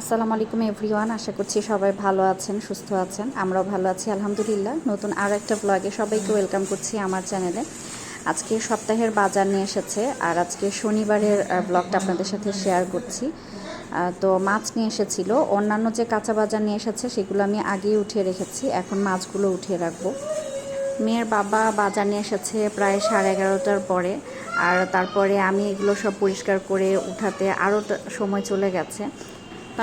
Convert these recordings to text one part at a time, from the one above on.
আসসালামু আলাইকুম এভরিওয়ান, আশা করছি সবাই ভালো আছেন, সুস্থ আছেন, আমরাও ভালো আছি, আলহামদুলিল্লাহ। নতুন আর একটা ব্লগে সবাইকে ওয়েলকাম করছি আমার চ্যানেলে আজকে সপ্তাহের বাজার নিয়ে এসেছে, আর আজকে শনিবারের ব্লগটা আপনাদের সাথে শেয়ার করছি। তো মাছ নিয়ে এসেছিল, অন্যান্য যে কাঁচা বাজার নিয়ে এসেছে, সেগুলো আমি আগেই উঠিয়ে রেখেছি, এখন মাছগুলো উঠিয়ে রাখব। মেয়ের বাবা বাজার নিয়ে এসেছে প্রায় সাড়ে এগারোটার পরে, আর তারপরে আমি এগুলো সব পরিষ্কার করে উঠাতে আরও সময় চলে গেছে।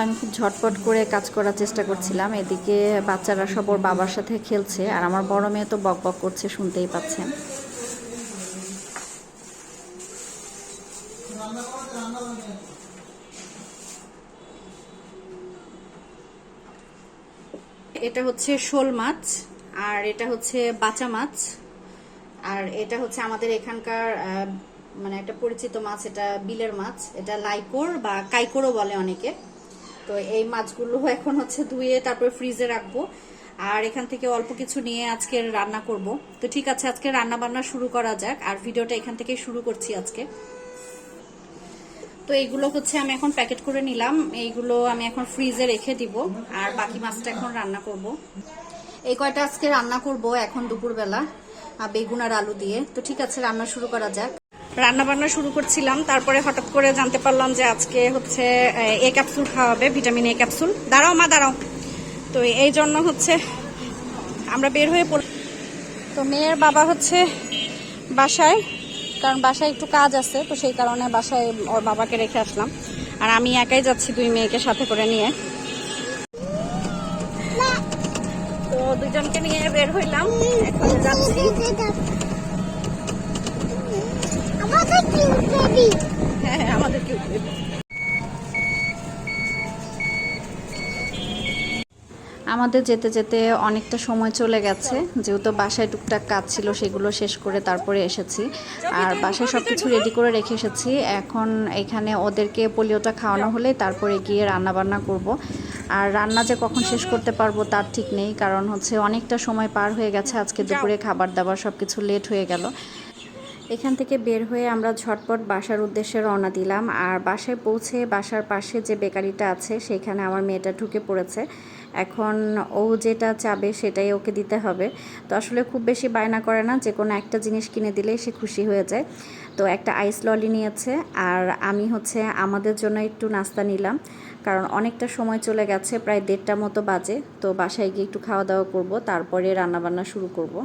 আমি খুব ঝটপট করে কাজ করার চেষ্টা করছিলাম। এদিকে বাচ্চারা সব ওর বাবার সাথে খেলছে আর আমার বড় মেয়ে তো বক বক করছে, শুনতেই পাচ্ছেন এটা হচ্ছে শোল মাছ আর এটা হচ্ছে বাচা মাছ। আর এটা হচ্ছে আমাদের এখানকার মানে একটা পরিচিত মাছ, এটা বিলের মাছ। এটা লাইকোর বা কাইকোরও বলে অনেকে। তো এই মাছগুলো এখন হচ্ছে ধুয়ে তারপর ফ্রিজে রাখব। আর এখান থেকে অল্প কিছু নিয়ে আজকে রান্না করব। তো ঠিক আছে, আজকে রান্না বান্না শুরু করা যাক। আর ভিডিওটা এখান থেকে শুরু করছি আজকে। তো এইগুলো হচ্ছে আমি এখন প্যাকেট করে নিলাম। এইগুলো আমি এখন ফ্রিজে রেখে দিব। আর বাকি মাছটা এখন রান্না করব। এই কয়টা আজকে রান্না করব এখন দুপুরবেলা বেগুন আর আলু দিয়ে। তো ঠিক আছে, রান্না শুরু করা যাক। রান্না বান্না শুরু করছিলাম, তারপরে হঠাৎ করে জানতে পারলাম যে আজকে হচ্ছে, এ ক্যাপসুল খাওয়াবে ভিটামিন এ ক্যাপসুল। দাঁড়াও মা, দাঁড়াও। তো এই জন্য হচ্ছে আমরা বের হয়ে পড় তো মেয়ের বাবা হচ্ছে বাসায়, কারণ বাসায় একটু কাজ আছে, তো সেই কারণে বাসায় ওর বাবাকে রেখে আসলাম। আর আমি একাই যাচ্ছি দুই মেয়েকে সাথে করে নিয়ে। তো দুজনকে নিয়ে বের হইলাম, এখন যাচ্ছি। আমাদের যেতে যেতে অনেকটা সময় চলে গেছে। যেহেতু বাসায় টুকটাক কাজ ছিল, সেগুলো শেষ করে তারপরে এসেছি। আর বাসায় সব কিছু রেডি করে রেখে এসেছি। এখন এখানে ওদেরকে পোলিওটা খাওয়ানো হলে তারপরে গিয়ে রান্না বান্না করব। আর রান্না যে কখন শেষ করতে পারব তার ঠিক নেই, কারণ হচ্ছে অনেকটা সময় পার হয়ে গেছে। আজকে দুপুরে খাবার দাবার সব কিছু লেট হয়ে গেল। এখান থেকে বের হয়ে আমরা ঝটপট বাসার উদ্দেশ্যে রওনা দিলাম। আর বাসায় পৌঁছে বাসার পাশে যে বেকারিটা আছে, সেখানে আমার মেয়েটা ঢুকে পড়েছে। এখন ও যেটা চাবে সেটাই ওকে দিতে হবে। তো আসলে খুব বেশি বায়না করে না, যে কোনো একটা জিনিস কিনে দিলেই সে খুশি হয়ে যায়। তো একটা আইস ললি নিয়েছে। আর আমি হচ্ছে আমাদের জন্য একটু নাস্তা নিলাম। কারণ অনেকটা সময় চলে গেছে, প্রায় দেড়টা মতো বাজে। তো বাসায় গিয়ে একটু খাওয়া দাওয়া করব, তারপরে রান্নাবান্না শুরু করব।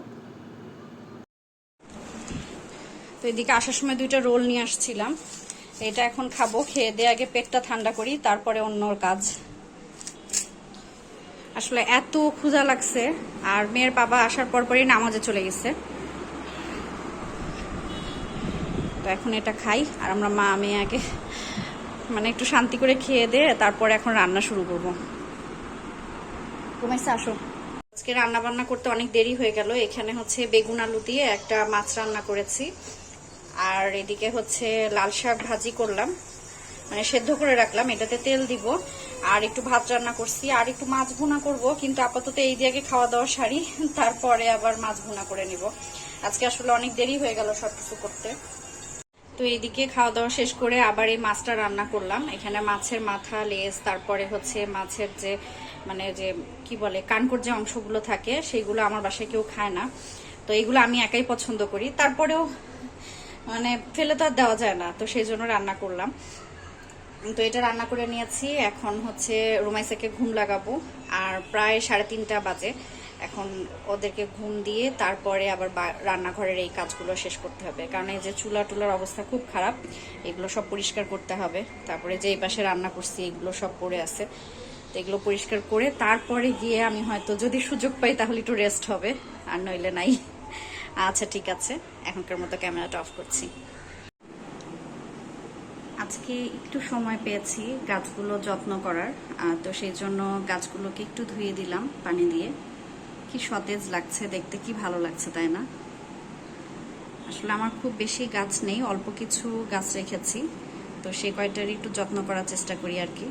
তো এদিকে আসার সময় দুইটা রোল নিয়ে আসছিলাম। এটা এখন খাব, খেয়ে দিয়ে আগে পেটটা ঠান্ডা করি, তারপরে অন্য কাজ। আসলে এত ক্ষুধা লাগছে, আর মেয়ের বাবা আসার পর পরই নামাজে চলে গেছে। তো এখন এটা খাই, আর আমরা মা, মেয়ে আগে মানে একটু শান্তি করে খেয়ে দিয়ে তারপরে এখন রান্না শুরু করব। ঘুমাইছে, আসো। আজকে রান্না বান্না করতে অনেক দেরি হয়ে গেল, এখানে হচ্ছে বেগুন আলু দিয়ে একটা মাছ রান্না করেছি। আর এদিকে হচ্ছে লাল শাক ভাজি করলাম। মানে সেদ্ধ করে রাখলাম, এটাতে তেল দিব। আর একটু ভাত রান্না করছি, আর একটু মাছ ভুনা করব, কিন্তু আপাতত এই দিয়ে খাওয়া দাওয়া সারি, তারপরে আবার মাছ ভুনা করে নিব। আজকে আসলে অনেক দেরি হয়ে গেল সবকিছু করতে। তো এইদিকে খাওয়া দাওয়া শেষ করে আবার এই মাছটা রান্না করলাম। এখানে মাছের মাথা, লেজ, তারপরে হচ্ছে মাছের যে মানে যে, কি বলে, কানকর যে অংশগুলো থাকে, সেইগুলো আমার বাসায় কেউ খায় না। তো এইগুলো আমি একাই পছন্দ করি। তারপরেও মানে ফেলে তো আর দেওয়া যায় না, তো সেই জন্য রান্না করলাম। তো এটা রান্না করে নিয়েছি, এখন হচ্ছে রুমাইসাকে ঘুম লাগাবো, আর প্রায় সাড়ে তিনটা বাজে। এখন ওদেরকে ঘুম দিয়ে তারপরে আবার রান্নাঘরের এই কাজগুলো শেষ করতে হবে, কারণ এই যে চুলা টুলার অবস্থা খুব খারাপ, এগুলো সব পরিষ্কার করতে হবে। তারপরে যে এই পাশে রান্না করছি, এগুলো সব পড়ে আছে। তো এগুলো পরিষ্কার করে তারপরে গিয়ে আমি হয়তো যদি সুযোগ পাই তাহলে একটু রেস্ট হবে, আর নইলে নাই। আচ্ছা ঠিক আছে। এখনকার মতো ক্যামেরাটা অফ করছি। আজকে একটু সময় পেয়েছি গাছগুলো যত্ন করার। তো সেই জন্য গাছগুলোকে একটু ধুয়ে দিলাম পানি দিয়ে। কি সতেজ লাগছে, দেখতে কি ভালো লাগছে, তাই না? আসলে আমার খুব বেশি গাছ নেই, অল্প কিছু গাছ রেখেছি। তো সেই কয়টারই একটু যত্ন করার চেষ্টা করি আর কি।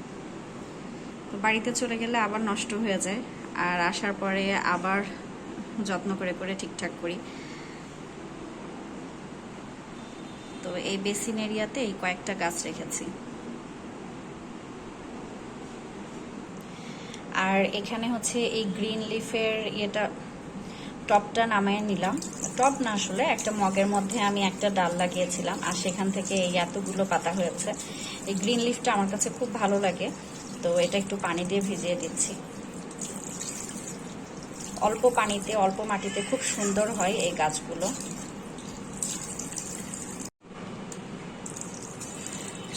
তো বাড়িতে চলে গেলে আবার নষ্ট হয়ে যায়। আর আসার পরে আবার যত্ন করে করে ঠিকঠাক করি। তো এই বেসিন এরিয়াতে এই কয়েকটা গাছ রেখেছি। আর এখানে হচ্ছে এই গ্রিন লিফের ইয়েটা, টপটা নামায় নিলাম। টপ না আসলে, একটা মগের মধ্যে আমি একটা ডাল লাগিয়েছিলাম, আর সেখান থেকে এই এতগুলো পাতা হয়েছে। এই গ্রিন লিফটা আমার কাছে খুব ভালো লাগে, তো এটা একটু পানি দিয়ে ভিজিয়ে দিচ্ছি। অল্প পানিতে, অল্প মাটিতে খুব সুন্দর হয় এই গাছগুলো।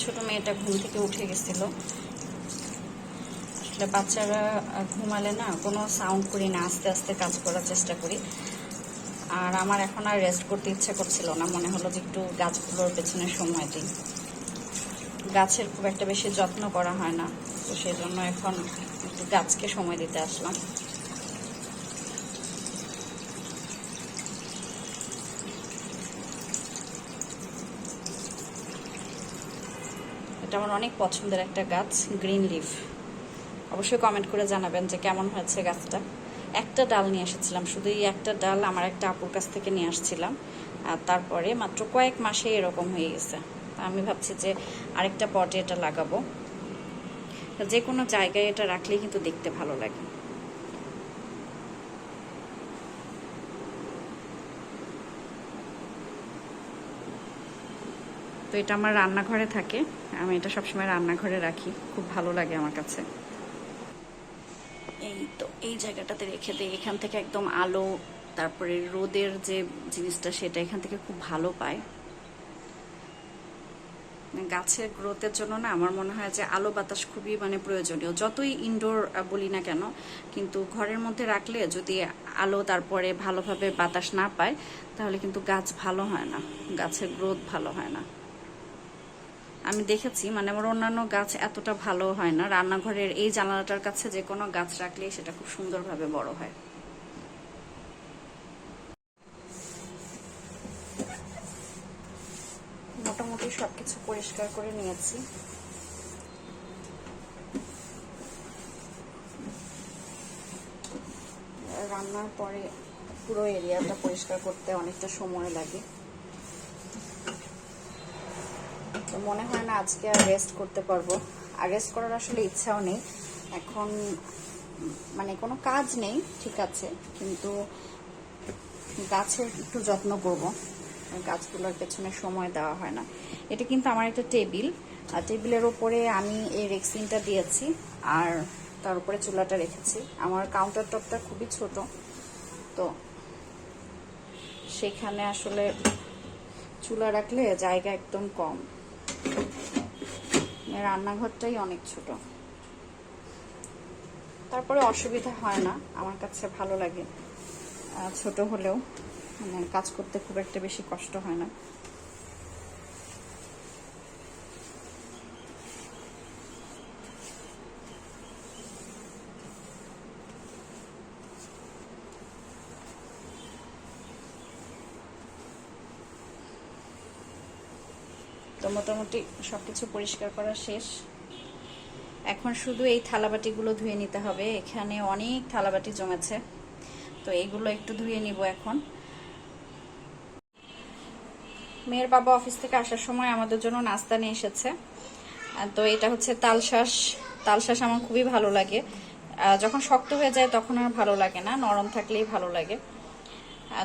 ছোট মেয়েটা ঘুম থেকে উঠে গেছিল। আসলে বাচ্চারা ঘুমালে না কোনো সাউন্ড করি না, আস্তে আস্তে কাজ করার চেষ্টা করি। আর আমার এখন আর রেস্ট করতে ইচ্ছা করছিল না, মনে হলো যে একটু গাছগুলোর পেছনে সময় দিই। গাছের খুব একটা বেশি যত্ন করা হয় না, তো সেই জন্য এখন একটু গাছকে সময় দিতে আসলাম। এটা আমার অনেক পছন্দের একটা গাছ গ্রিন লিফ অবশ্যই কমেন্ট করে জানাবেন যে কেমন হয়েছে গাছটা। একটা ডাল নিয়ে এসেছিলাম শুধু এই একটা ডাল, আমার একটা আপুর কাছ থেকে নিয়ে আসছিলাম। আর তারপরে মাত্র কয়েক মাসে এরকম হয়ে গেছে। আমি ভাবছি যে আরেকটা পটে এটা লাগাবো। যে কোনো জায়গায় এটা রাখলেই কিন্তু দেখতে ভালো লাগে। তো এটা আমার রান্নাঘরে থাকে। আমি এটা সবসময় রান্নাঘরে রাখি। খুব ভালো লাগে আমার কাছে। এই তো, এই জায়গাটাতে রেখে দিই। এখান থেকে একদম আলো, তারপরে রোদের যে জিনিসটা, সেটা এখান থেকে খুব ভালো পায়। মানে গাছের গ্রোথের জন্য না, আমার মনে হয় যে আলো বাতাস খুবই মানে প্রয়োজনীয়। যতই ইনডোর বলি না কেন, কিন্তু ঘরের মধ্যে রাখলে যদি আলো, তারপরে ভালোভাবে বাতাস না পায়, তাহলে কিন্তু গাছ ভালো হয় না। গাছের গ্রোথ ভালো হয় না। আমি দেখেছি মানে আমার অন্যান্য গাছ এতটা ভালো হয় না। রান্নাঘরের এই জানালাটার কাছে যে কোনো গাছ রাখলেই সেটা খুব সুন্দরভাবে বড় হয়। মোটামুটি সবকিছু পরিষ্কার করে নিয়েছি। রান্নার পরে পুরো এরিয়াটা পরিষ্কার করতে অনেকটা সময় লাগে তো মনে হয় না আজকে আর রেস্ট করতে পারব। আর রেস্ট করার আসলে ইচ্ছাও নেই। এখন মানে কোনো কাজ নেই, ঠিক আছে। কিন্তু গাছের একটু যত্ন করব। গাছগুলোর পেছনে সময় দেওয়া হয় না। এটা কিন্তু আমার একটা টেবিল। আর টেবিলের ওপরে আমি এই রেক্সিনটা দিয়েছি। আর তার উপরে চুলাটা রেখেছি। আমার কাউন্টার টপটা খুবই ছোট। তো সেখানে আসলে চুলা রাখলে জায়গা একদম কম। রান্নাঘরটাই অনেক ছোট। তারপরে অসুবিধা হয় না, আমার কাছে ভালো লাগে। ছোট হলেও মানে কাজ করতে খুব একটা বেশি কষ্ট হয় না। মোটামুটি সবকিছু পরিষ্কার করা শেষ। এখন শুধু এই থালাবাটিগুলো ধুয়ে নিতে হবে। এখানে অনেক থালাবাটি জমেছে। তো এইগুলো একটু ধুয়ে নিব এখন। মেয়ের বাবা অফিস থেকে আসার সময় আমাদের জন্য নাস্তা নিয়ে এসেছে। তো এটা হচ্ছে তালশাঁস তালশাঁস আমার খুবই ভালো লাগে। যখন শক্ত হয়ে যায় তখন আর ভালো লাগে না। নরম থাকলেই ভালো লাগে।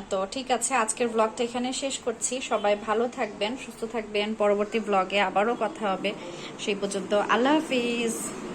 তো ঠিক আছে, আজকের ব্লগটা এখানে শেষ করছি। সবাই ভালো থাকবেন, সুস্থ থাকবেন। পরবর্তী ব্লগে আবারও কথা হবে। সেই পর্যন্ত আল্লাহ হাফিজ।